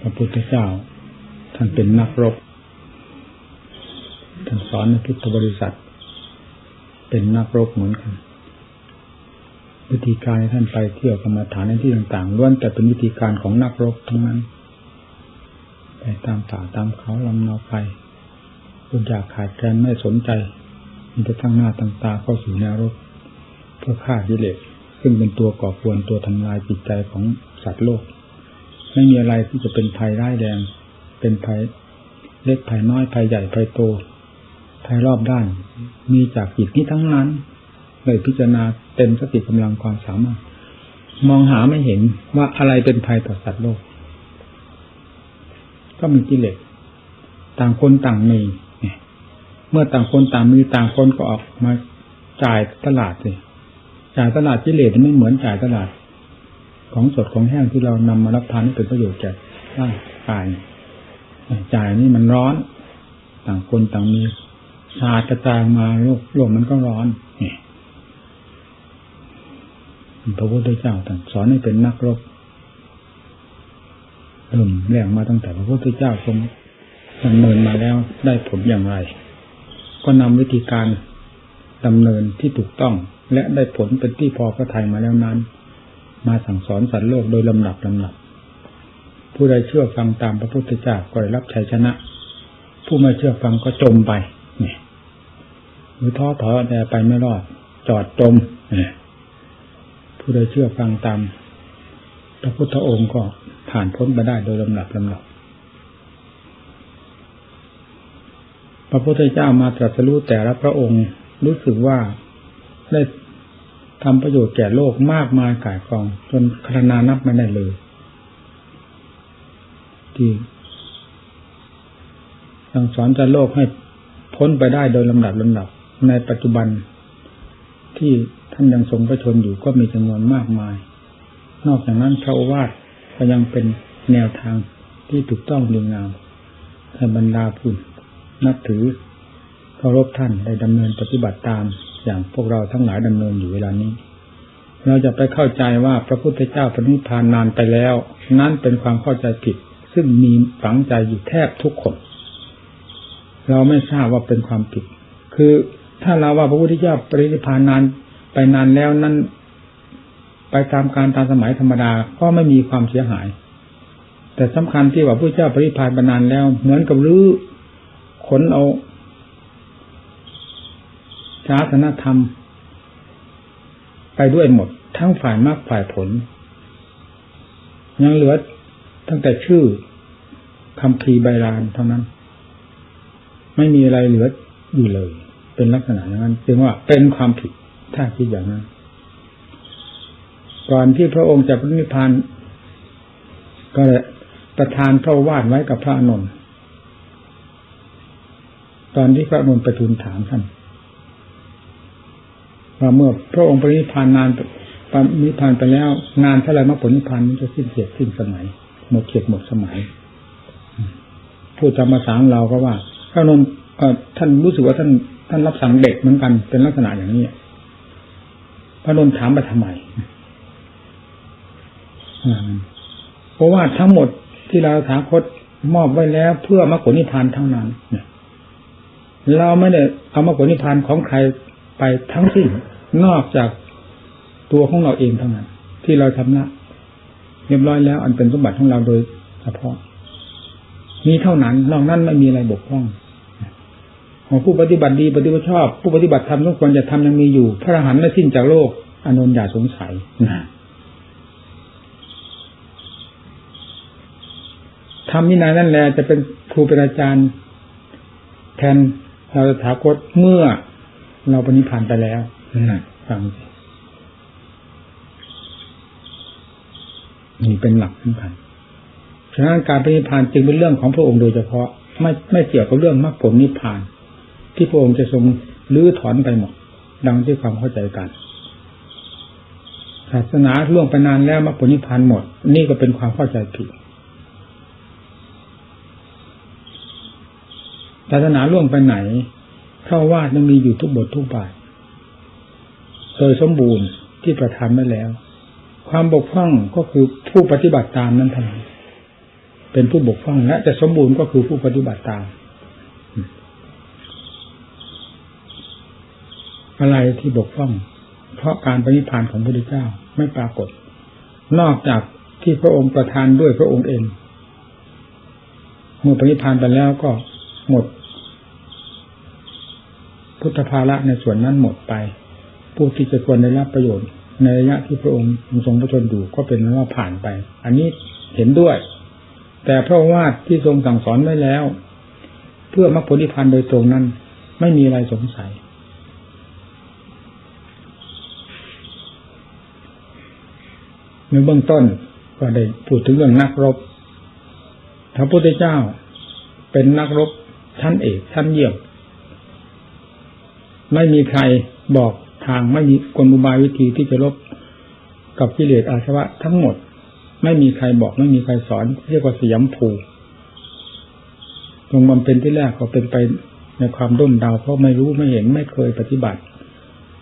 พระพุทธเจ้า ท่านเป็นนักรบ ท่านสอนในพุทธบริษัท เป็นนักรบเหมือนกันวิธีการที่ท่านไปเที่ยวกรรมฐานในที่ต่างๆล้วนแต่เป็นวิธีการของนักรบทั้งนั้น ไปตามป่าตามเขาลำเนาไปคุณอยากขาดแคลนไม่สนใจมีแต่ทั้งหน้าตั้งตาเข้าสู่แนวรบเพื่อฆ่ากิเลสซึ่งเป็นตัวก่อควรตัวทำลายจิตใจของสัตว์โลก ไม่มีอะไรที่จะเป็นภัยร้ายแรงเป็นภัยเล็กภัยน้อยภัยใหญ่ภัยโตภัยรอบด้าน มีจากจิตนี้ทั้งนั้นเลยพิจารณาเต็มสติกำลังความสามารถ มองหาไม่เห็นว่าอะไรเป็นภัยต่อสัตว์โลก ก็มีกิเลสต่างคนต่างมีเมื่อต่างคนต่างมีต่างคนก็ออกมาจ่ายตลาดสิจ่ายตลาดกิเลสไม่เหมือนจ่ายตลาด ของสดของแห้งที่เรานำมารับทานให้เป็นประโยชน์แก่ร่างกายจ่ายนี่มันร้อน ต่างคนต่างมีชาติกระจายมาโลกโลกมันก็ร้อนนี่พระพุทธเจ้าท่านสอนให้เป็นนักรบเริ่มแรงมาตั้งแต่พระพุทธเจ้าทรงดำเนินมาแล้วได้ผลอย่างไร ก็นำวิธีการดำเนินที่ถูกต้อง และได้ผลเป็นที่พอพระทัยมาแล้วนั้น มาสั่งสอนสัตว์โลกโดยลำดับลำดับ ผู้ใดเชื่อฟังตามพระพุทธเจ้าก็ได้รับชัยชนะ ผู้ไม่เชื่อฟังก็จมไปเนี่ยหรือท้อถอยแต่ไปไม่รอด จอดจมเนี่ยผู้ใดเชื่อฟังตามพระพุทธองค์ก็ผ่านพ้นไปได้โดยลำดับลำดับพระพุทธเจ้ามาตรัสรู้แต่ละพระองค์รู้สึกว่าได้ ทำประโยชน์แก่โลกมากมายกายกอง จนคณานับไม่ได้เลยที่สั่งสอนจะโลกให้พ้นไปได้โดยลำดับลำดับ ในปัจจุบันที่ท่านยังทรงพระชนอยู่ก็มีจำนวนมากมาย นอกจากนั้นพระวาทก็ยังเป็นแนวทางที่ถูกต้องดีงามให้บรรดาผู้นับถือเคารพท่านได้ดำเนินปฏิบัติตาม อย่างพวกเราทั้งหลายดำเนินอยู่เวลานี้ เราจะไปเข้าใจว่าพระพุทธเจ้าปณิพานนานไปแล้ว นั่นเป็นความเข้าใจผิด ซึ่งมีฝังใจอยู่แทบทุกคน เราไม่ทราบว่าเป็นความผิด คือถ้าเราว่าพระพุทธเจ้าปรินิพานนานไปนานแล้วนั้นไปตามการตามสมัยธรรมดาก็ไม่มีความเสียหาย แต่สำคัญที่ว่าพระเจ้าปรินิพานไปนานแล้ว เหมือนกับรื้อขนเอาาสนธรรม ไปด้วยหมด ทั้งฝ่ายมรรคฝ่ายผล ยังเหลือตั้งแต่ชื่อคำพีใบลานเท่านั้น ไม่มีอะไรเหลืออยู่เลย เป็นลักษณะอย่างนั้นจึงว่าเป็นความผิดถ้าคิดอย่างนั้นก่อนที่พระองค์จะพระนิพพานก็เลยประทานพระวาดไว้กับพระอนุนตอนที่พระอนุนไปทูลถามท่าน ว่าเมื่อพระองค์ปรินิพานนานปรินิพานไปแล้วงานเท่าไรมรรคผลนิพพานมันจะสิ้นเกียรสิ้นสมัยหมดเกียรหมดสมัยพูดธรรมสามเราก็ว่าพระนุนท่านรู้สึกว่าท่านท่านรับสั่งเด็กเหมือนกัน เป็นลักษณะอย่างนี้พระนนถามไปทำไมเพราะว่าทั้งหมดที่เราถาคตมอบไว้แล้ว เพื่อมรรคผลนิพพานทั้งนั้นเราไม่ได้เอามรรคผลนิพพานของใคร ไปทั้งสิ้นนอกจากตัวของเราเองเท่านั้น ที่เราทำละเรียบร้อยแล้ว อันเป็นสมบัติของเราโดยเฉพาะมีเท่านั้น นอกนั้นไม่มีอะไรบกพร่องของผู้ปฏิบัติดีปฏิบัติชอบ ผู้ปฏิบัติธรรมทุกควรจะทำยังมีอยู่ พระอรหันต์ไม่สิ้นจากโลกอนนอย่าสงสัยนะทำวินัยนั่นแหละจะเป็นครูเป็นอาจารย์ แทนเราถาคตเมื่อ เราปณิพันธ์ไปแล้วนะฟังนี่เป็นหลักสำคัญฉะนั้นการปณิพันธ์จึงเป็นเรื่องของพระองค์โดยเฉพาะ ไม่ไม่เกี่ยวกับเรื่องมรรคผลนิพพาน ที่พระองค์จะทรงลื้อถอนไปหมด ดังที่ความเข้าใจกันศาสนาล่วงไปนานแล้วมรรคผลนิพพานหมด นี่ก็เป็นความเข้าใจผิดศาสนาล่วงไปไหน เข้าวาดยังมีอยู่ทุกบททุกบาทโดยสมบูรณ์ที่ประทานไว้แล้ว ความบกพร่องก็คือผู้ปฏิบัติตามนั้นเท่านั้นเป็นผู้บกพร่องและจะสมบูรณ์ก็คือผู้ปฏิบัติตาม อะไรที่บกพร่อง เพราะการปฏิพานของพระพุทธเจ้าไม่ปรากฏ นอกจากที่พระองค์ประทานด้วยพระองค์เองเมื่อปฏิพานไปแล้วก็หมด พุทธภาระในส่วนนั้นหมดไป ผู้ที่จะควรได้รับประโยชน์ ในระยะที่พระองค์ทรงพระชนอยู่ก็เป็นว่าผ่านไป อันนี้เห็นด้วย แต่พระว่าทที่ทรงสั่งสอนไว้แล้ว เพื่อมรรคผลนิพพานโดยตรงนั้น ไม่มีอะไรสงสัยในเบื้องต้นก็ได้พูดถึงเรื่องนักรบพระพุทธเจ้าเป็นนักรบชั้นเอกชั้นเยี่ยม ไม่มีใครบอกทางไม่มีกลอุบายวิธีที่จะรบกับกิเลสอาสวะทั้งหมด ไม่มีใครบอกไม่มีใครสอน เรียกว่าสยามภูลงบำเพ็ญที่แรกก็เป็นไปในความด้นเดาเพราะไม่รู้ไม่เห็นไม่เคยปฏิบัติ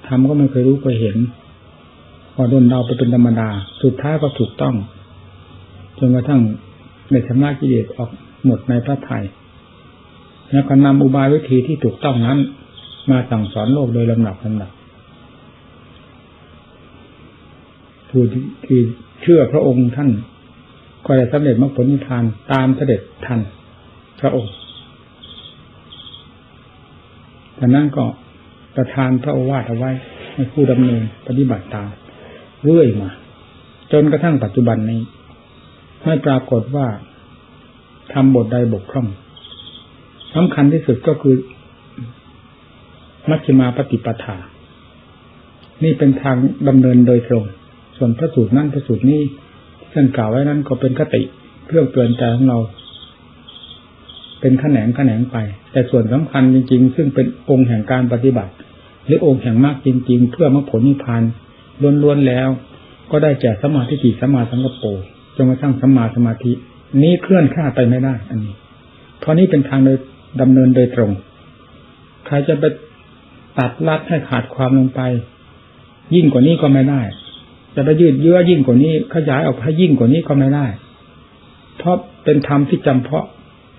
ทำก็ไม่เคยรู้เคยเห็น พอด้นเดาไปเป็นธรรมดา สุดท้ายก็ถูกต้องจนกระทั่งในชำระกิเลสออกหมดในพระไทยแล้วก็นำอุบายวิธีที่ถูกต้องนั้น มาสั่งสอนโลกโดยลำดับลำดับผู้ที่เชื่อพระองค์ท่านก็ได้สำเร็จมรรคผลนิพพานตามเสด็จทันพระองค์แต่นั้นก็ประทานพระโอวาทเอาไว้ให้ผู้ดำเนินปฏิบัติตามเรื่อยมา จนกระทั่งปัจจุบันนี้ ไม่ปรากฏว่าทำบทใดบกพร่องสำคัญที่สุดก็คือ มัชฌิมาปฏิปทา นี่เป็นทางดำเนินโดยตรง ส่วนพระสูตรนั้นพระสูตรนี้ท่านกล่าวไว้นั้นก็เป็นคติเพื่อเตือนใจของเรา เป็นขแขนงแขนงไป แต่ส่วนสำคัญจริง ๆ ซึ่งเป็นองค์แห่งการปฏิบัติ หรือองค์แห่งมากจริง ๆ เพื่อมรรคผลนิพพานล้วนๆแล้ว ก็ได้แก่สมาธิจิสมาสังกปรจนกระทั่งสมาสมาธิ นี้เคลื่อนข้าไปไม่ได้ อันนี้ เพราะนี้เป็นทางโดยดำเนินโดยตรง ใครจะไป ตัดลัดให้ขาดความลงไป ยิ่งกว่านี้ก็ไม่ได้จะไปยืดเยื้อยิ่งกว่านี้ ขยายออกให้ยิ่งกว่านี้ก็ไม่ได้ เพราะเป็นธรรมที่จำเพาะ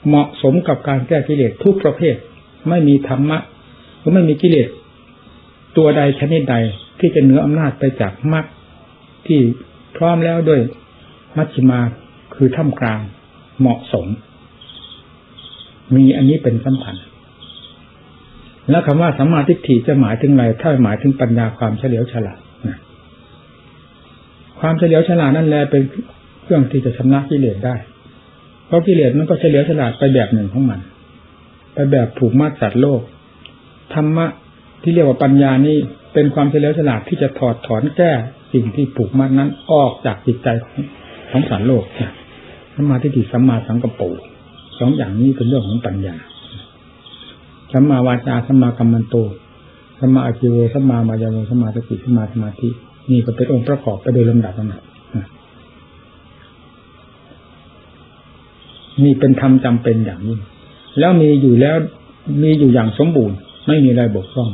เหมาะสมกับการแก้กิเลสทุกประเภท ไม่มีธรรมะหรือไม่มีกิเลสตัวใดชนิดใดที่จะเหนืออำนาจไปจากมรรคที่พร้อมแล้วด้วยมัชฌิมาคือท่ามกลางเหมาะสม มีอันนี้เป็นสำคัญ แล้วคำว่าสัมมาทิฏฐิจะหมายถึงอะไร ถ้าหมายถึงปัญญาความเฉลียวฉลาดนะความเฉลียวฉลาดนั่นแหละเป็นเครื่องที่จะชำระกิเลสได้ เพราะกิเลสมันก็เฉลียวฉลาดไปแบบหนึ่งของมัน ไปแบบผูกมัดสัตว์โลก ธรรมะที่เรียกว่าปัญญานี่เป็นความเฉลียวฉลาดที่จะถอดถอนแก้สิ่งที่ผูกมัดนั้นออกจากจิตใจของของสารโลกสัมมาทิฏฐิสัมมาสังกปรสองอย่างนี้เป็นเรื่องของปัญญา สัมมาวาจาสัมมากัมมันโตสัมมาอาชีวสัมมามายาโวสัมมาสติสัมมาสมาธินี่ก็เป็นองค์ประกอบไปโดยลำดับลำดับนี่เป็นธรรมจำเป็นอย่างนี้ แล้วมีอยู่แล้วมีอยู่อย่างสมบูรณ์ ไม่มีอะไรบกพร่อง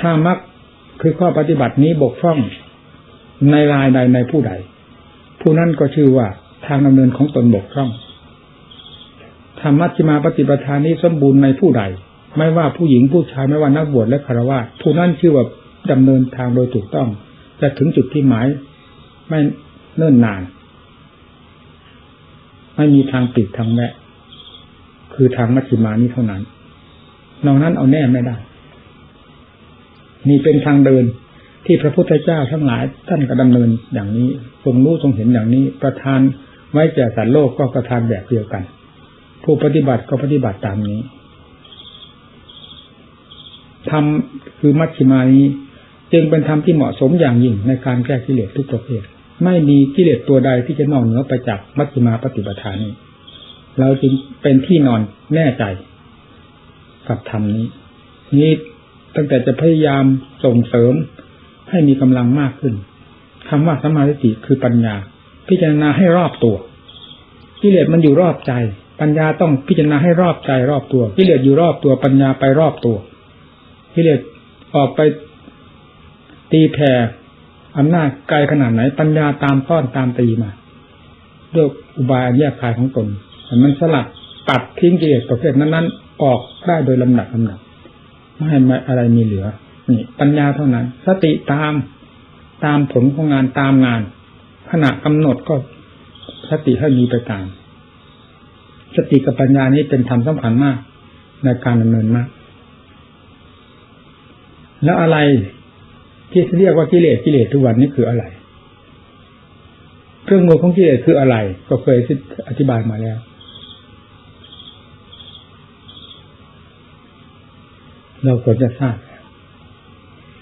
ถ้ามักคือข้อปฏิบัตินี้บกพร่องในรายใดในผู้ใด ผู้นั้นก็ชื่อว่าทางดำเนินของตนบกพร่อง ธรรมัชฌิมาปฏิปทานนี้สมบูรณ์ในผู้ใด ไม่ว่าผู้หญิงผู้ชายไม่ว่านักบวชและคารวะผู้นั้นชื่อว่าดำเนินทางโดยถูกต้อง จะถึงจุดที่หมาย ไม่เนิ่นนาน ไม่มีทางปิดทางแวะคือทางมัชฌิมานี้เท่านั้นนอกนั้นเอาแน่ไม่ได้นี่เป็นทางเดินที่พระพุทธเจ้าทั้งหลายท่านก็ดำเนินอย่างนี้ทรงรู้ทรงเห็นอย่างนี้ ประทานไว้แก่สัตว์โลกก็ประทานแบบเดียวกัน ผู้ปฏิบัติก็ปฏิบัติตามนี้ธรรมคือมัชฌิมานี้ จึงเป็นธรรมที่เหมาะสมอย่างยิ่งในการแก้กิเลสทุกประเภท ไม่มีกิเลสตัวใดที่จะนอกเหนือไปจากมัชฌิมาปฏิปทานี้ เราจึงเป็นที่นอนแน่ใจ กับธรรมนี้ นี้ตั้งแต่จะพยายามส่งเสริมให้มีกำลังมากขึ้นคำว่าสมาธิคือปัญญา พิจารณาให้รอบตัวกิเลสมันอยู่รอบใจ ปัญญาต้องพิจารณาให้รอบใจรอบตัวกิเลสอยู่รอบตัวปัญญาไปรอบตัวกิเลสออกไปตีแผ่อำนาจไกลขนาดไหน ปัญญาตามซ่อนตามตีมาด้วยอุบายแยกคายของตนแต่มันสลัดตัดทิ้งกิเลสประเภทนั้นๆออกได้โดยลำดับลำดับไม่ให้อะไรมีเหลือนี่ปัญญาเท่านั้น สติตามตามผลของงานตามงานขณะกำหนดก็สติให้มีไปตาม สติกับปัญญานี้เป็นธรรมสำคัญมาก ในการดำเนินมาก แล้วอะไรที่เรียกว่ากิเลสกิเลสทุกวันนี้คืออะไร เครื่องมือของกิเลสคืออะไร ก็เคยอธิบายมาแล้วเราควรจะทราบ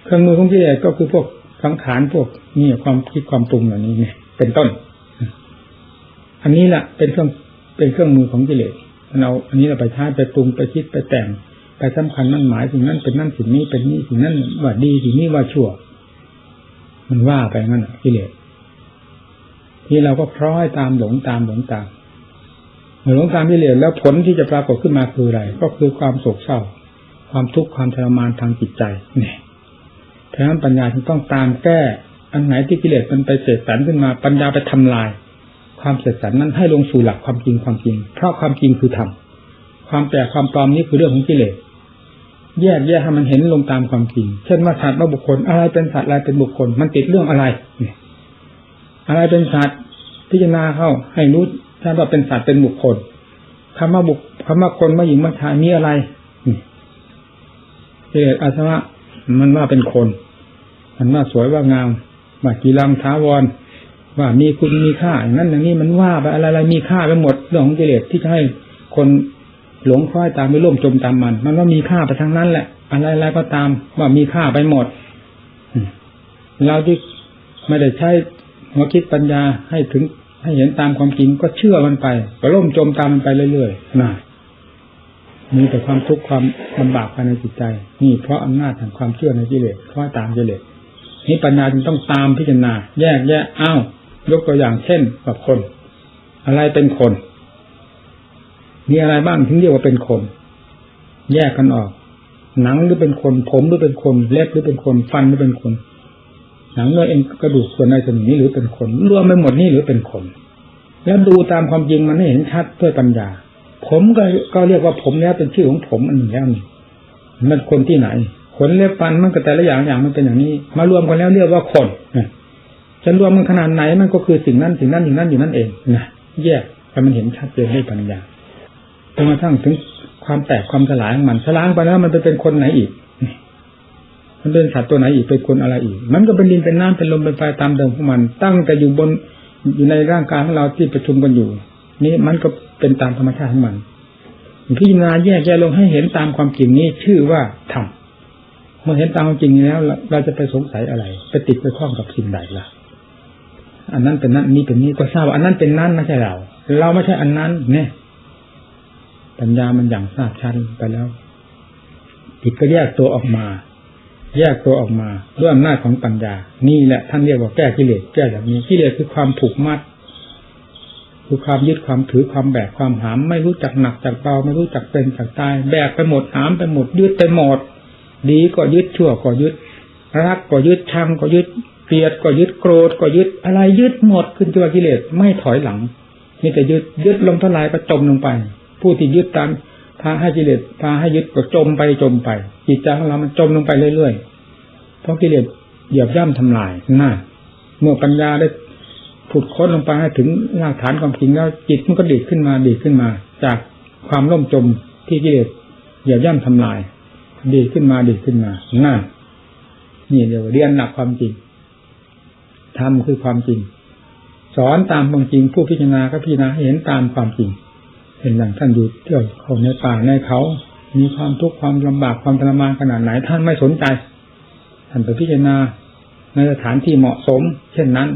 เครื่องมือของกิเลสก็คือพวกสังขารพวกนี่ความคิดความปรุงเหล่านี้เนี่ย เป็นต้น อันนี้แหละเป็นเครื่อง เป็นเครื่องมือของกิเลสเราอันนี้เราไปท้าไปปรุงไปคิดไปแต่งไปสำคัญนั่นหมายสิ่งนั้นเป็นนั่นสิ่งนี้เป็นนี่สิ่งนั้นว่าดีสิ่งนี้ว่าชั่ว มันว่าไปงั้นกิเลสที่เราก็คล้อยตามหลงตามหลงตามหลงตามกิเลสแล้วผลที่จะปรากฏขึ้นมาคืออะไร ก็คือความโศกเศร้า ความทุกข์ความทรมานทางจิตใจเนี่ยเพราะฉะนั้นปัญญาจึงต้องตามแก้ อันไหนที่กิเลสมันไปเสกสรรขึ้นมาปัญญาไปทำลาย ความเสกสรรนั้นให้ลงสู่หลักความจริงความจริง เพราะความจริงคือธรรมความแปลกความปลอมนี้คือเรื่องของกิเลสแยกแยกให้มันเห็นลงตามความจริง เช่นว่าสัตว์ว่าบุคคลอะไรเป็นสัตว์อะไรเป็นบุคคล มันติดเรื่องอะไรอะไรเป็นสัตว์พิจารณาเข้าให้รู้ถ้าว่าเป็นสัตว์เป็นบุคคลคำว่าบุคคำว่าคนว่าหญิงว่าชายมีอะไรกิเลสอาสวะมันว่าเป็นคน มันว่าสวยว่างามว่ากีรังท้าวร ว่ามีคุณมีค่าอย่างนั้นอย่างนี้มันว่าไปอะไรอะไรมีค่าไปหมดเรื่องของกิเลสที่จะให้คนหลงคล้อยตามไปร่วมจมตามมัน มันว่ามีค่าไปทั้งนั้นแหละ อะไรอะไรก็ตามว่ามีค่าไปหมดเราที่ไม่ได้ใช้หัวคิดปัญญาให้ถึงให้เห็นตามความจริงก็เชื่อมันไปก็ล่มจมตามมันไปเรื่อยๆน่ะมีแต่ความทุกข์ความลำบากภายในจิตใจ นี่เพราะอำนาจแห่งความเชื่อในกิเลสคล้อยตามกิเลสนี่ปัญญาจึงต้องตามพิจารณา แยกแยะอ้าว ยกตัวอย่างเช่นกับคน อะไรเป็นคน มีอะไรบ้างถึงเรียกว่าเป็นคน แยกกันออก หนังหรือเป็นคน ผมหรือเป็นคนเล็บหรือเป็นคน ฟันหรือเป็นคน หนังเนื้อเอ็นกระดูกส่วนในส่วนนี้หรือเป็นคน รวมไปหมดนี่หรือเป็นคน แล้วดูตามความจริงมันให้เห็นชัดด้วยปัญญา ผมก็ก็เรียกว่าผมแล้วเป็นชื่อของผมอันนึ่งแล้วนี่มันคนที่ไหนขนเล็บฟันมันก็แต่ละอย่างอย่างมันเป็นอย่างนี้ มารวมกันแล้วเรียกว่าคน จะรวมมันขนาดไหนมันก็คือสิ่งนั้นสิ่งนั้นอย่างนั้นอยู่นั่นเองนะแยกให้มันเห็นชัดเจนด้วยปัญญาจนกระทั่งถึงความแตกความสลายของมันสลายไปแล้วมันไปเป็นคนไหนอีก มันเป็นสัตว์ตัวไหนอีกเป็นคนอะไรอีก มันก็เป็นดินเป็นน้ำเป็นลมเป็นไฟตามเดิมของมัน ตั้งแต่อยู่บนอยู่ในร่างกายของเราที่ประชุมกันอยู่ นี่มันก็เป็นตามธรรมชาติของมันพิจารณาแยกแยะลงให้เห็นตามความจริงนี้ชื่อว่าธรรมเมื่อเห็นตามความจริงแล้ว เราจะไปสงสัยอะไร ไปติดไปคล้องกับสิ่งใดล่ะ อันนั้นเป็นนั้นนี้เป็นนี้ก็ทราบว่าอันนั้นเป็นนั้นไม่ใช่เรา เราไม่ใช่อันนั้น เนี่ย ปัญญามันอย่างทราบชันไปแล้วจิตก็แยกตัวออกมา แยกตัวออกมาด้วยอำนาจของปัญญา นี่แหละท่านเรียกว่าแก้กิเลสแก้แบบนี้กิเลสคือความผูกมัดคือความยึดความถือความแบกความหาม ไม่รู้จักหนักจากเบาไม่รู้จักเป็นจากตาย แบกไปหมดหามไปหมดยึดไปหมดดีก็ยึดชั่วก็ยึดรักก็ยึดชังก็ยึด เกลียดก็ยึดโกรธก็ยึดอะไรยึดหมดขึ้นตัวกิเลสไม่ถอยหลังนี่แต่ยึดยึดลงเท่าไรก็จมลงไป ผู้ที่ยึดตามพาให้กิเลสพาให้ยึดก็จมไปจมไป จิตใจของเรามันจมลงไปเรื่อยๆเพราะกิเลสเหยียบย่ำทำลายน่าเมื่อปัญญาได้ผุดค้นลงไปให้ถึงรากฐานความจริงแล้วจิตมันก็ดีขึ้นมาดีขึ้นมา จากความล่มจมที่กิเลสเหยียบย่ำทำลาย ดีขึ้นมาดีขึ้นมาน่านี่เดี๋ยวเรียนหนักความจริง ทำคือความจริง สอนตามความจริง ผู้พิจารณาก็พิจารณาเห็นตามความจริง เห็นอย่างท่านอยู่เที่ยวเขาในป่าในเขา มีความทุกข์ความลำบากความทรมานขนาดไหนท่านไม่สนใจท่านไปพิจารณาในสถานที่เหมาะสม เช่นนั้น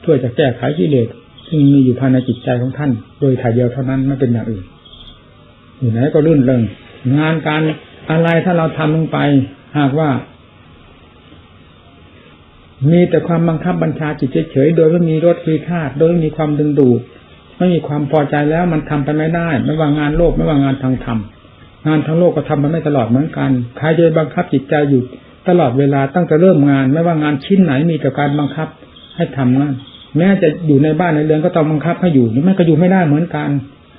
เพื่อจะแก้ไขกิเลสที่มีอยู่ภายในจิตใจของท่าน โดยถ่ายเดียวเท่านั้นไม่เป็นอย่างอื่น อยู่ไหนก็รื่นเริงงานการอะไรถ้าเราทำลงไป หากว่า มีแต่ความบังคับบัญชาจิตเฉยๆโดยไม่มีรสมีธาตุโดยไม่มีความดึงดูดไม่มีความพอใจแล้วมันทำไปไม่ได้ ไม่ว่างานโลกไม่ว่างานทางธรรมงานทางโลกก็ทำไปไม่ตลอดเหมือนกันใครจะบังคับจิตใจอยู่ตลอดเวลาตั้งแต่เริ่มงาน ไม่ว่างานชิ้นไหนมีแต่การบังคับให้ทำนั่นแม้จะอยู่ในบ้านในเรือนก็ต้องบังคับให้อยู่นี่มันก็อยู่ไม่ได้เหมือนกัน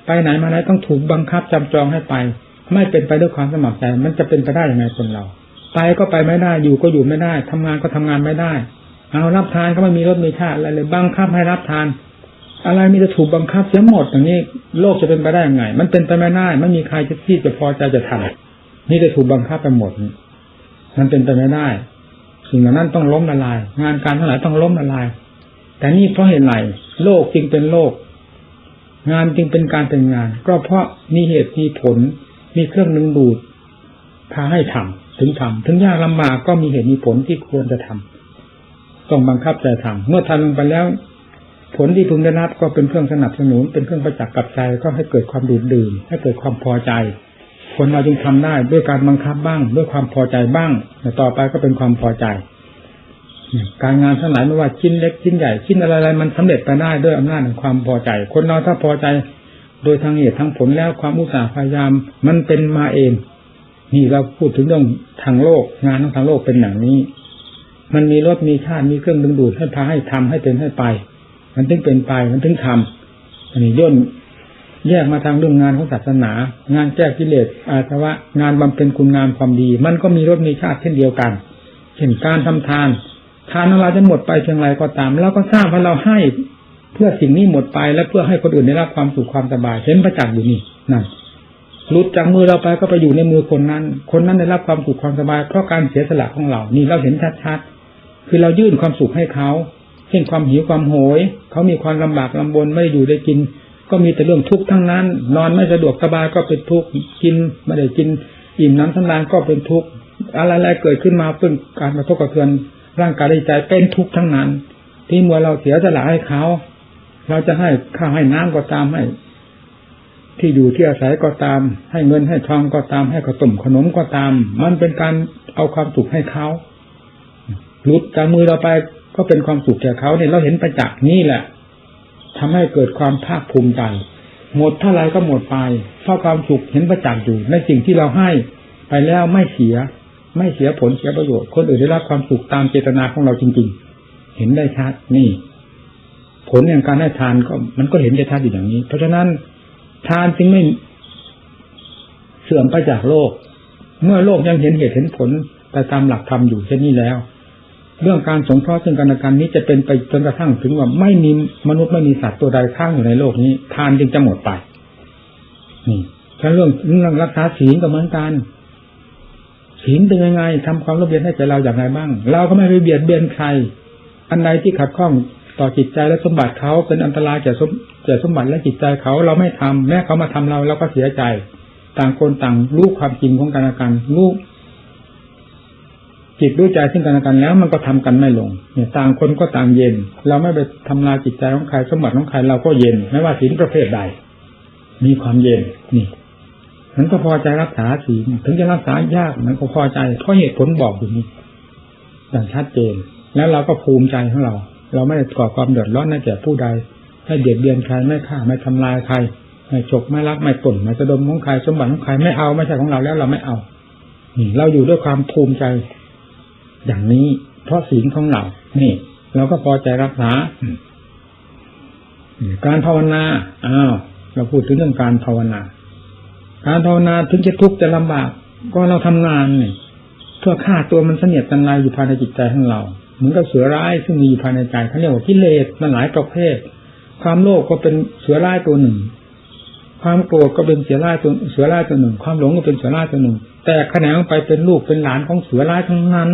ไปไหนมาไหนต้องถูกบังคับจำจองให้ไป ไม่เป็นไปด้วยความสมัครใจ มันจะเป็นไปได้ยังไงคนเรา ไปก็ไปไม่ได้ อยู่ก็อยู่ไม่ได้ทำงานก็ทำงานไม่ได้ เอารับทานก็ไม่มีรถมีชาติอะไรเลยบังคับให้รับทาน อะไรมีจะถูกบังคับเสียหมดอย่างนี้โลกจะเป็นไปได้ยังไง มันเป็นไปไม่ได้ไม่มีใครจะที่จะพอใจจะทำนี่จะถูกบังคับไปหมดมันเป็นไปไม่ได้สิ่งเหล่านั้นต้องล้มละลาย งานการทั้งหลายต้องล้มละลาย แต่นี่เพราะเหตุไรโลกจึงเป็นโลก งานจึงเป็นการเป็นงาน ก็เพราะมีเหตุมีผล มีเครื่องดึงดูดพาให้ทำ ถึงทำถึงยากลำบากก็มีเหตุมีผลที่ควรจะทำต้องบังคับใจทำเมื่อทำลงไปแล้ว ผลที่พึงได้รับก็เป็นเครื่องสนับสนุน เป็นเครื่องประจักษ์กับใจก็ให้เกิดความดื่มดื่มให้เกิดความพอใจ คนเราจึงทำได้ด้วยการบังคับบ้าง ด้วยความพอใจบ้างแต่ต่อไปก็เป็นความพอใจการงานทั้งหลายไม่ว่าชิ้นเล็กชิ้นใหญ่ชิ้นอะไรๆมันสำเร็จไปได้ด้วยอำนาจแห่งความพอใจ คนเราถ้าพอใจ โดยทางเหตุทางผลแล้วความอุตสาห์พยายาม มันเป็นมาเอง นี่เราพูดถึงเรื่องทางโลกงานทางโลกเป็นอย่างนี้ มันมีรถมีชาติมีเครื่องดึงดูดให้พาให้ทำให้เป็นให้ไป มันถึงเป็นไปมันถึงทำอันนี้ย่นแยกมาทางเรื่องงานของศาสนา งานแก้กิเลสอาสวะงานบำเพ็ญคุณงามความดี มันก็มีรถมีชาติเช่นเดียวกันเช่นการทำทาน ทานของเราจะหมดไปเพียงไรก็ตามเราก็ทราบว่าเราให้เพื่อสิ่งนี้หมดไปและเพื่อให้คนอื่นได้รับความสุขความสบายเห็นประจักษ์อยู่นี่นั่น ลุดจากมือเราไปก็ไปอยู่ในมือคนนั้น คนนั้นได้รับความสุขความสบายเพราะการเสียสละของเรา นี่เราเห็นชัดๆ คือเรายื่นความสุขให้เขา เช่นความหิวความโหย เขามีความลำบากลำบนไม่ได้อยู่ได้กิน ก็มีแต่เรื่องทุกข์ทั้งนั้น นอนไม่สะดวกสบายก็เป็นทุกข์ กินไม่ได้กิน อิ่มน้ำสำราญก็เป็นทุกข์ อะไรๆเกิดขึ้นมาเพื่อการกระทบกระเทือนร่างกายใจเป็นทุกข์ทั้งนั้น ที่เมื่อเราเสียสละให้เขา เราจะให้ข้าวให้น้ำก็ตามให้ ที่อยู่ที่อาศัยก็ตาม ให้เงินให้ทองก็ตาม ให้ขนมขนมก็ตาม มันเป็นการเอาความสุขให้เขาหลุดจากมือเราไปก็เป็นความสุขแก่เขาเนี่ยเราเห็นประจักษ์นี่แหละทำให้เกิดความภาคภูมิใจหมดเท่าไรก็หมดไปเพราะความสุขเห็นประจักษ์อยู่ในสิ่งที่เราให้ไปแล้วไม่เสีย ไม่เสียผลเสียประโยชน์คนอื่นได้รับความสุขตามเจตนาของเราจริง ๆ เห็นได้ชัดนี่ ผลอย่างการให้ทานก็ มันก็เห็นได้ชัดอยู่อย่างนี้ เพราะฉะนั้น ทานจึงไม่เสื่อมไปจากโลก เมื่อโลกยังเห็นเหตุเห็นผลไปตามหลักธรรมอยู่เช่นนี้แล้ว เรื่องการสงเคราะห์ซึ่งกันและกันนี้จะเป็นไปจนกระทั่งถึงว่าไม่มีมนุษย์ไม่มีสัตว์ตัวใดข้างอยู่ในโลกนี้ ทานจึงจะหมดไปนี่ถ้าเรื่องเรื่องรักษาศีลก็เหมือนกันศีลเป็นยังไงทำความระเบียบให้ใจเราอย่างไรบ้าง เราก็ไม่ไปเบียดเบียนใคร อันใดที่ขัดข้อง ต่อจิตใจและสมบัติเขาเป็นอันตรายแก่สมแก่สมบัติและจิตใจเขาเราไม่ทำแม้เขามาทำเราเราก็เสียใจ ต่างคนต่างรู้ความจริงของกันและกันรู้จิตรู้ใจซึ่งกันและกันแล้วมันก็ทำกันไม่ลงเนี่ยต่างคนก็ต่างเย็น เราไม่ไปทำลายจิตใจของใครสมบัติของใครเราก็เย็น ไม่ว่าศีลประเภทใด มีความเย็นนี่มันก็พอใจรักษาศีลถึงจะรักษายากมันก็พอใจเพราะเหตุผลบอกอยู่นี้อย่างชัดเจน แล้วเราก็ภูมิใจของเรา เราไม่ได้ก่อความเดือดร้อนให้แก่ผู้ใดให้เบียดเบียนใครไม่ฆ่าไม่ทำลายใครไม่ฉกไม่รักไม่ปล้นไม่สะดมของใครสมบัติของใครไม่เอาไม่ใช่ของเราแล้วเราไม่เอาเราอยู่ด้วยความภูมิใจ อย่างนี้ เพราะศีลของเรานี่เราก็พอใจรักษาการภาวนาอ้าวเราพูดถึงเรื่องการภาวนา การภาวนาถึงจะทุกข์จะลำบาก ก็เราทำงานเนี่ยเพื่อฆ่าตัวมันเสนียดจันไรอยู่ภายในจิตใจของเรา เหมือนกับเสือร้ายซึ่งมีอยู่ภายในใจเขาเรียกว่ากิเลสมันหลายประเภท ความโลภก็เป็นเสือร้ายตัวหนึ่ง ความโกรธก็เป็นเสือร้ายตัวเสือร้ายตัวหนึ่ง ความหลงก็เป็นเสือร้ายตัวหนึ่ง แต่แขนงไปเป็นลูกเป็นหลานของเสือร้ายทั้งนั้น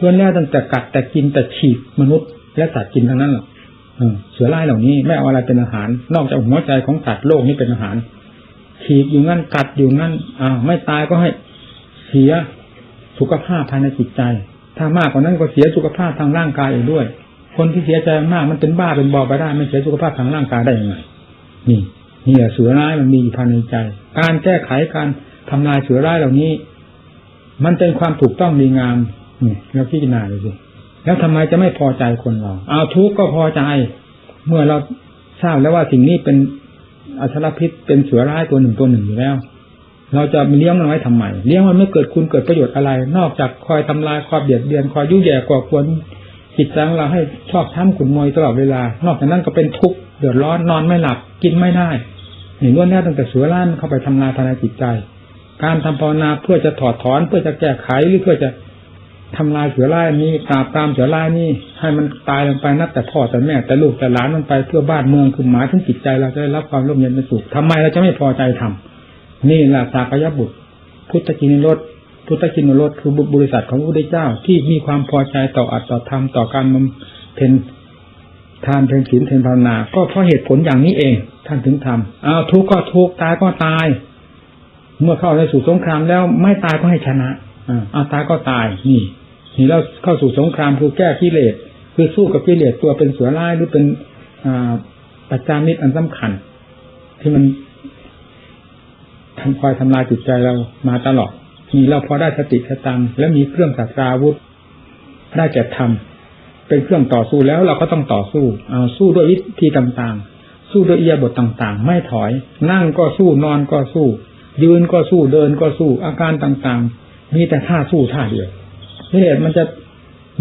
ล้วนแล้วตั้งแต่กัดแต่กินแต่ฉีดมนุษย์ และสัตว์กินทั้งนั้นหรอกเสือร้ายเหล่านี้ไม่เอาอะไรเป็นอาหาร นอกจากหัวใจของสัตว์โลกนี้เป็นอาหารฉีดอยู่งั้นกัดอยู่งั้นอ้าวไม่ตายก็ให้เสียสุขภาพภายในจิตใจ ถ้ามากกว่านั้นก็เสียสุขภาพทางร่างกายอีกด้วย คนที่เสียใจมากมันเป็นบ้าเป็นบอไปได้ไม่เสียสุขภาพทางร่างกายได้ยังไงนี่นี่เสือร้ายมันมีอยู่ภายในใจ การแก้ไขการทำลายเสือร้ายเหล่านี้ มันเป็นความถูกต้องดีงามนี่เราพิจารณาเลยสิแล้วทำไมจะไม่พอใจคนเราเอาทุกข์ก็พอใจ เมื่อเราทราบแล้วว่าสิ่งนี้เป็นอัชรพิษเป็นเสือร้ายตัวหนึ่งตัวหนึ่งอยู่แล้ว เราจะเลี้ยงมันไว้ทำไมเลี้ยงมันไม่เกิดคุณเกิดประโยชน์อะไร นอกจากคอยทำลายคอยเบียดเบียนคอยยุ่ยแย่ก่อควรจิตใจของเราให้ชอบช้ำขุนมวยตลอดเวลา นอกจากนั้นก็เป็นทุกข์เดือดร้อนนอนไม่หลับกินไม่ได้เห็นว่าแน่ตั้งแต่เสือล้านเข้าไปทำลายภายในจิตใจ การทำภาวนาเพื่อจะถอดถอนเพื่อจะแก้ไขหรือเพื่อจะทำลายเสือร้ายนี้ปราบตามเสือร้ายนี้ให้มันตายลงไปนับแต่พ่อแต่แม่แต่ลูกแต่หลานมันไปเพื่อบ้านเมืองคือหมายถึงจิตใจเราจะได้รับความร่มเย็นเป็นสุขทำไมเราจะไม่พอใจทำ นี่แหละสากยบุตร พุทธกินรสพุทธกินรสคือบริษัทของพระพุทธเจ้าที่มีความพอใจต่ออัตต่อธรรมต่อการบำเพ็ญทานเพ็ญศีลเพ็ญภาวนา ก็เพราะเหตุผลอย่างนี้เอง ท่านถึงทำเอาทุกข์ก็ทุกข์ตายก็ตาย เมื่อเข้าในสู่สงครามแล้วไม่ตายก็ให้ชนะอ่าเอาตายก็ตายนี่นี่เราเข้าสู่สงครามคือแก้กิเลสคือสู้กับกิเลสตัวเป็นเสือร้ายหรือเป็นอปัจจามิตรอันสำคัญ ที่มัน คอยทำลายจิตใจเรามาตลอดนี่เราพอได้สติสตังและมีเครื่องสัตราวุธได้แก่ธรรมเป็นเครื่องต่อสู้แล้วเราก็ต้องต่อสู้เอาสู้ด้วยวิธีต่างๆ สู้ด้วยเอียบทต่างๆ ไม่ถอย นั่งก็สู้นอนก็สู้ ยืนก็สู้เดินก็สู้อาการต่างๆ มีแต่ท่าสู้ท่าเดียวกิเลสมันจะ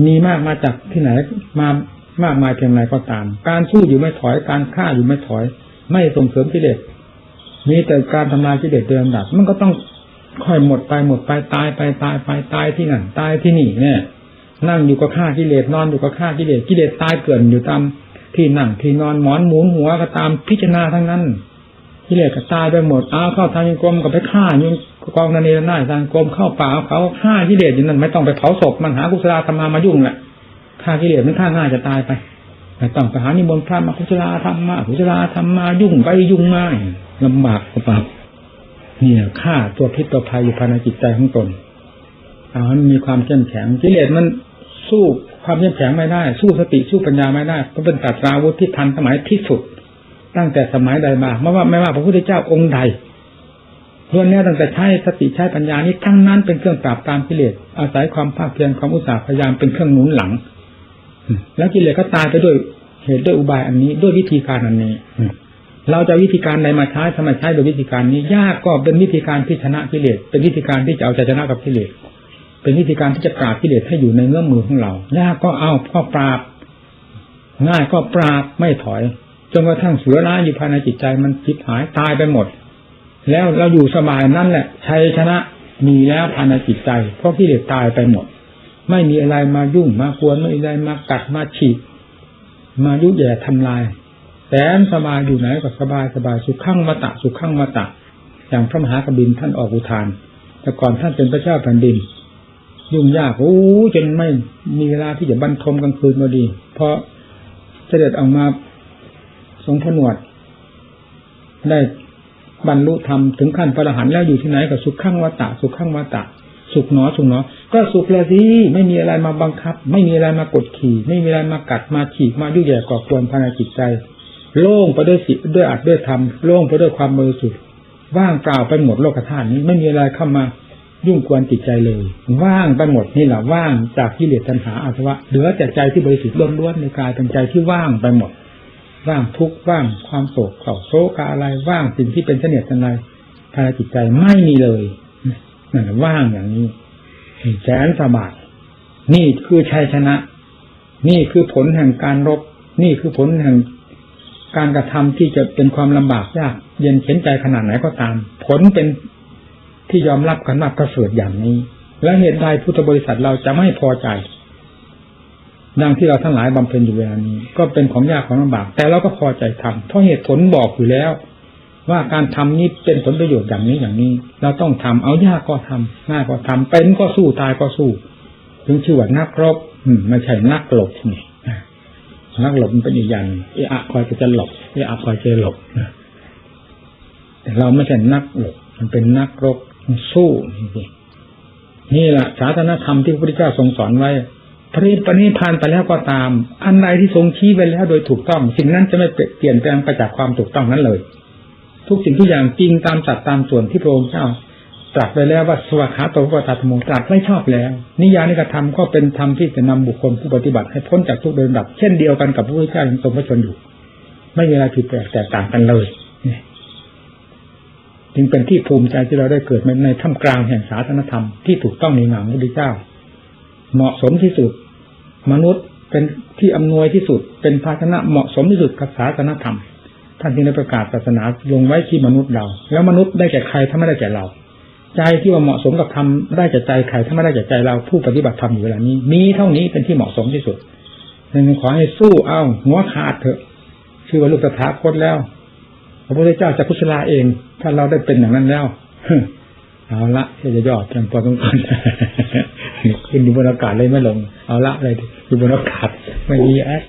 มีมากมาจากที่ไหนมามากมายเพียงไรก็ตาม การสู้อยู่ไม่ถอยการฆ่าอยู่ไม่ถอย ไม่ส่งเสริมกิเลส มีแต่การทำลายกิเลสโดยลำดับ มันก็ต้องค่อยหมดไปหมดไปตายไปตายไปตายที่นั่นตายที่นี่เนี่ย นั่งอยู่ก็ฆ่ากิเลสนอนอยู่ก็ฆ่ากิเลสกิเลสตายเกลื่อนอยู่ตามที่นั่งที่นอนหมอนหมุนหัวก็ตามพิจารณาทั้งนั้นกิเลสก็ตายไปหมดอ้าวเข้าทางยงกรมก็ไปฆ่าอยู่กองนันเนรนาทางกรมเข้าป่าเขาฆ่ากิเลสอยู่นั่นไม่ต้องไปเผาศพมันหากุศลธรรมามายุ่งแหละฆ่ากิเลสมันฆ่าง่ายจะตายไป ต้องไปหานิมนต์พระมากุศลธรรมมากุศลธรรมมายุ่งไปยุ่งง่ายลำบากกว่าเนี่ยฆ่าตัวพิษตัวภัยอยู่ภายในจิตใจของตนเอาให้มีความเข้มแข็งกิเลสมันสู้ความเข้มแข็งไม่ได้ สู้สติสู้ปัญญาไม่ได้ก็เป็นศาสตราวุธที่ทันสมัยที่สุด ตั้งแต่สมัยใดมาไม่ว่าไม่ว่าพระพุทธเจ้าองค์ใดล้วนแน่ตั้งแต่ใช้สติใช้ปัญญานี้ทั้งนั้นเป็นเครื่องปราบตามกิเลสอาศัยความภาคเพียรความอุตสาห์พยายามเป็นเครื่องหนุนหลัง แล้วกิเลสก็ตายไปด้วยเหตุด้วยอุบายอันนี้ด้วยวิธีการอันนี้เราจะวิธีการใดมาใช้ทำไมใช้โดยวิธีการนี้ ยากก็เป็นวิธีการที่ชนะกิเลสเป็นวิธีการที่จะเอาใจชนะกับกิเลสเป็นวิธีการที่จะปราบกิเลสให้อยู่ในเงื้อมมือของเรายากก็เอาก็ปราบ ง่ายก็ปราบไม่ถอยจนกระทั่งเสือร้ายอยู่ภายในจิตใจมันจิตหายตายไปหมด แล้วเราอยู่สบายนั่นแหละชัยชนะมีแล้วภายในจิตใจเพราะกิเลสตายไปหมด ไม่มีอะไรมายุ่งมากวนไม่มีอะไรมากัดมาฉีดมายุ่ยแย่ทำลายแสนสบายอยู่ไหนก็สบายสบายสุขขั้งมาตะสุขขั้งมาตะ อย่างพระมหากบินท่านออกอุทาน แต่ก่อนท่านเป็นพระเจ้าแผ่นดิน ยุ่งยากโอ้จนไม่มีเวลาที่จะบรรทมกลางคืนมาดี เพราะเสด็จออกมาทรงผนวด ได้บรรลุธรรมถึงขั้นพระอรหันต์แล้วอยู่ที่ไหนก็สุขขั้งวัตตะสุขขั้งวัตตะ สุขหนอสุขหนอก็สุขแล้วสิไม่มีอะไรมาบังคับ ไม่มีอะไรมากดขี่ ไม่มีอะไรมากัดมาฉีกมายุ่ยแย่ก่อควรภายในจิตใจ โล่งไปด้วยสิด้วยอัดด้วยธรรมโล่งไปด้วยความบริสุทธิ์ว่างเปล่าไปหมดโลกธาตุนี้ไม่มีอะไรเข้ามายุ่งกวนจิตใจเลย ว่างไปหมดนี่แหละว่างจากกิเลสตัณหาอาสวะเหลือแต่ใจที่บริสุทธิ์ล้วนๆในกายเป็นใจที่ว่างไปหมด ว่างทุกข์ว่างความโศกเศร้าโศกอะไรว่างสิ่งที่เป็นเสนียดสันไรภายในจิตใจไม่มีเลย นั่นว่างอย่างนี้แสนสบายนี่คือชัยชนะ นี่คือผลแห่งการรบ นี่คือผลแห่งการกระทำที่จะเป็นความลำบากยากเย็นเข็นใจขนาดไหนก็ตาม ผลเป็นที่ยอมรับกันว่าประเสริฐอย่างนี้ และเหตุใดพุทธบริษัทเราจะไม่พอใจ ดังที่เราทั้งหลายบำเพ็ญอยู่เวลานี้ ก็เป็นของยากของลำบาก แต่เราก็พอใจทำเพราะเหตุผลบอกอยู่แล้ว ว่าการทำนี้เป็นผลประโยชน์อย่างนี้อย่างนี้ เราต้องทำเอายากก็ทำง่ายก็ทำเป็นก็สู้ตายก็สู้ถึงชื่อว่านักรบอืมไม่ใช่นักหลบนี่นักหลบมันเป็นอีกอย่างเอะอะคอยจะหลบเอะอะคอยจะหลบแต่เราไม่ใช่นักหลบมันเป็นนักรบสู้นี่นี่แหละศาสนธรรมที่พระพุทธเจ้าทรงสอนไว้พระปณิพานไปแล้วก็ตาม อันใดที่ทรงชี้ไว้แล้วโดยถูกต้อง สิ่งนั้นจะไม่เปลี่ยนแปลงไปจากความถูกต้องนั้นเลย ทุกสิ่งทุกอย่างจริงตามจัดตามส่วนที่พระองค์เจ้าตรัสไปแล้วว่าสวัสดิ์โตวตาธรรมตรัสไม่ชอบแล้ว นิยานิกธรรมก็เป็นธรรมที่จะนำบุคคลผู้ปฏิบัติให้พ้นจากทุกเดินดับ เช่นเดียวกันกับพระพุทธเจ้าทรงพระชนอยู่ ไม่มีอะไรผิดแปลกแตกต่างกันเลยจึงเป็นที่ภูมิใจที่เราได้เกิดในท่ามกลางแห่งศาสนธรรมที่ถูกต้องในงามพระพุทธเจ้า เหมาะสมที่สุด มนุษย์เป็นที่อำนวยที่สุด เป็นภาชนะเหมาะสมที่สุดกับศาสนธรรม ท่านจึงได้ประกาศศาสนาลงไว้ที่มนุษย์เรา แล้วมนุษย์ได้แก่ใครถ้าไม่ได้แก่เรา ใจที่ว่าเหมาะสมกับธรรมได้แก่ใจใครถ้าไม่ได้แก่ใจเราผู้ปฏิบัติธรรมอยู่เวลานี้ มีเท่านี้เป็นที่เหมาะสมที่สุดดังนั้นขอให้สู้เอาหัวขาดเถอะชื่อว่าลูกตถาคตแล้วพระพุทธเจ้าจะพุทธลาเอง ถ้าเราได้เป็นอย่างนั้นแล้วเอาละที่จะยอดเพียงพอสมควรขึ้นอยู่บนอากาศเลยไม่ลง เอาละเลยอยู่บนอากาศไม่มีแอด